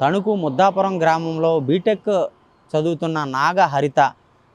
తణుకు ముద్దాపురం గ్రామంలో బీటెక్ చదువుతున్న నాగ హరిత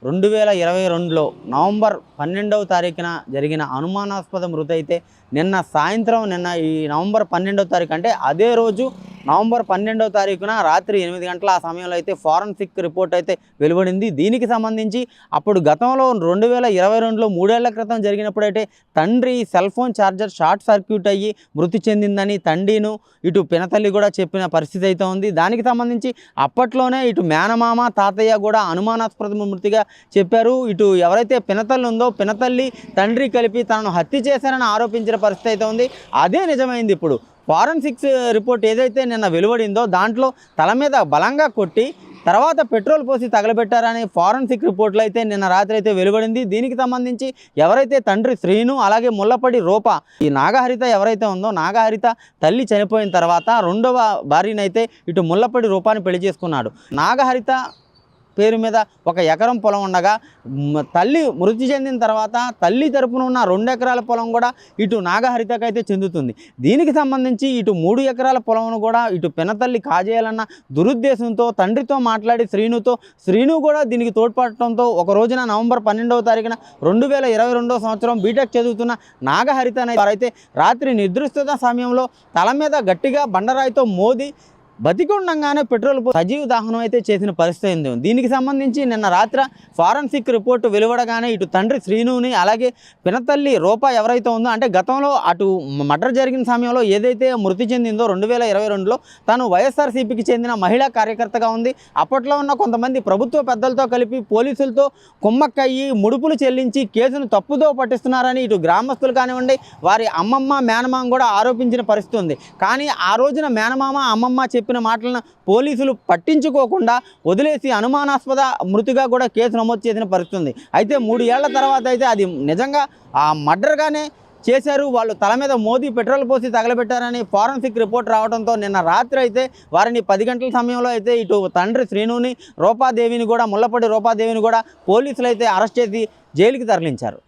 రెండు వేల ఇరవై రెండులో నవంబర్ పన్నెండవ తారీఖున జరిగిన అనుమానాస్పద మృతి అయితే నిన్న సాయంత్రం నిన్న ఈ నవంబర్ పన్నెండవ తారీఖు అంటే అదే రోజు నవంబర్ పన్నెండవ తారీఖున రాత్రి ఎనిమిది గంటల ఆ సమయంలో అయితే ఫారెన్సిక్ రిపోర్ట్ అయితే వెలువడింది. దీనికి సంబంధించి అప్పుడు గతంలో రెండు వేల ఇరవై రెండులో మూడేళ్ళ క్రితం జరిగినప్పుడైతే తండ్రి cell phone charger short circuit అయ్యి మృతి చెందిందని తండ్రిను ఇటు పినతల్లి కూడా చెప్పిన పరిస్థితి అయితే ఉంది. దానికి సంబంధించి అప్పట్లోనే ఇటు మేనమామ తాతయ్య కూడా అనుమానాస్పద మృతిగా చెప్పారు. ఇటు ఎవరైతే పినతల్లి ఉందో పినతల్లి తండ్రి కలిపి తనను హత్య చేశారని ఆరోపించిన పరిస్థితి అయితే ఉంది. అదే నిజమైంది ఇప్పుడు. ఫారెన్సిక్స్ రిపోర్ట్ ఏదైతే నిన్న వెలువడిందో దాంట్లో తల మీద బలంగా కొట్టి తర్వాత పెట్రోల్ పోసి తగలబెట్టారని ఫారెన్సిక్ రిపోర్ట్లు అయితే నిన్న రాత్రి అయితే వెలువడింది. దీనికి సంబంధించి ఎవరైతే తండ్రి శ్రీను అలాగే ముల్లపడి రూప ఈ నాగహరిత ఎవరైతే ఉందో నాగహరిత తల్లి చనిపోయిన తర్వాత రెండవ భార్యనైతే ఇటు ముల్లపడి రూపాన్ని పెళ్ళి చేసుకున్నాడు. నాగహరిత పేరు మీద ఒక ఎకరం పొలం ఉండగా తల్లి మృతి చెందిన తర్వాత తల్లి తరపున ఉన్న రెండు ఎకరాల పొలం కూడా ఇటు నాగహరితకు అయితే చెందుతుంది. దీనికి సంబంధించి ఇటు మూడు ఎకరాల పొలంను కూడా ఇటు పినతల్లి కాజేయాలన్న దురుద్దేశంతో తండ్రితో మాట్లాడి శ్రీనుతో శ్రీను కూడా దీనికి తోడ్పడటంతో ఒక రోజున నవంబర్ పన్నెండవ తారీఖున రెండు వేల ఇరవై రెండవ సంవత్సరం బీటెక్ చదువుతున్న నాగహరిత అనే వారైతే రాత్రి నిద్రిస్తున్న సమయంలో తల మీద గట్టిగా బండరాయితో మోది బతికుండగానే పెట్రోల్ సజీవ దహనం అయితే చేసిన పరిస్థితి ఉంది దీనికి సంబంధించి నిన్న రాత్రి ఫారెన్సిక్ రిపోర్టు వెలువడగానే ఇటు తండ్రి శ్రీనుని అలాగే పినతల్లి రూప ఎవరైతే ఉందో అంటే గతంలో అటు మర్డర్ జరిగిన సమయంలో ఏదైతే మృతి చెందిందో రెండు వేల ఇరవై రెండులో తను వైఎస్ఆర్సీపీకి చెందిన మహిళా కార్యకర్తగా ఉంది. అప్పట్లో ఉన్న కొంతమంది ప్రభుత్వ పెద్దలతో కలిపి పోలీసులతో కుమ్మక్కయ్యి ముడుపులు చెల్లించి కేసును తప్పుదో పట్టిస్తున్నారని ఇటు గ్రామస్తులు కానివ్వండి వారి అమ్మమ్మ మేనమామ కూడా ఆరోపించిన పరిస్థితి ఉంది. కానీ ఆ రోజున మేనమామ అమ్మమ్మ చెప్పిన మాటలను పోలీసులు పట్టించుకోకుండా వదిలేసి అనుమానాస్పద మృతిగా కూడా కేసు నమోదు చేసిన పరిస్థితి ఉంది. అయితే మూడు ఏళ్ళ తర్వాత అయితే అది నిజంగా ఆ మర్డర్గానే చేశారు. వాళ్ళు తల మీద మోదీ పెట్రోల్ పోసి తగలబెట్టారని ఫారెన్సిక్ రిపోర్ట్ రావడంతో నిన్న రాత్రి అయితే వారిని పది గంటల సమయంలో అయితే ఇటు తండ్రి శ్రీనుని రూపాదేవిని కూడా ముల్లపడి రూపాదేవిని కూడా పోలీసులు అయితే అరెస్ట్ చేసి జైలుకి తరలించారు.